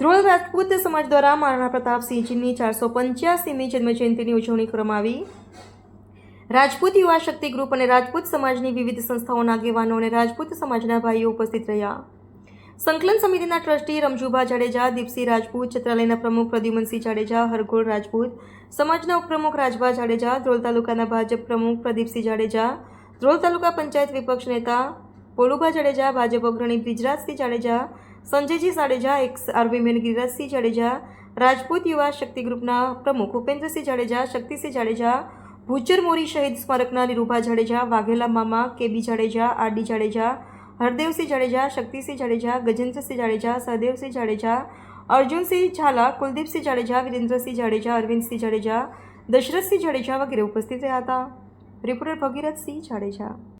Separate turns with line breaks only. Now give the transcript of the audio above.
ધ્રોળ રાજપૂત સમાજ દ્વારા મહારાણા પ્રતાપસિંહજીની ચારસો પંચ્યાસીમી જન્મજયંતિની ઉજવણી કરવામાં આવી. રાજપૂત યુવા શક્તિ ગ્રુપ અને રાજપૂત સમાજની વિવિધ સંસ્થાઓના આગેવાનો અને રાજપૂત સમાજના ભાઈઓ ઉપસ્થિત રહ્યા. સંકલન સમિતિના ટ્રસ્ટી રમજુભા જાડેજા દીપસિંહ રાજપૂત છત્રાલયના પ્રમુખ પ્રદ્યુમનસિંહ જાડેજા હરગોળ રાજપૂત, સમાજના ઉપપ્રમુખ રાજભા જાડેજા, ધ્રોલ તાલુકાના ભાજપ પ્રમુખ પ્રદીપસિંહ જાડેજા, ધ્રોલ તાલુકા પંચાયત વિપક્ષ નેતા પોલુભા જાડેજા, ભાજપ અગ્રણી Brijrajsinh Jadeja Sanjayji Jadeja ex army man Girirajsinh Jadeja, Rajput યુવા શક્તિ ગ્રુપના પ્રમુખ ઉપેન્દ્રસિંહ જાડેજા, શક્તિસિંહ જાડેજા ભૂચર મોરી શહીદ સ્મારકના નિરૂભા જાડેજા, વાઘેલા મામા, કેબી જાડેજા, આરડી જાડેજા, હરદેવસિંહ જાડેજા, શક્તિસિંહ જાડેજા, ગજેન્દ્રસિંહ જાડેજા, સહદેવસિંહ જાડેજા, અર્જુનસિંહ ઝાલા, કુલદીપસિંહ જાડેજા, વિરેન્દ્રસિંહ જાડેજા, અરવિંદસિંહ જાડેજા, દશરથસિંહ જાડેજા વગેરે ઉપસ્થિત રહ્યા હતા. રિપોર્ટર ભગીરથસિંહ જાડેજા.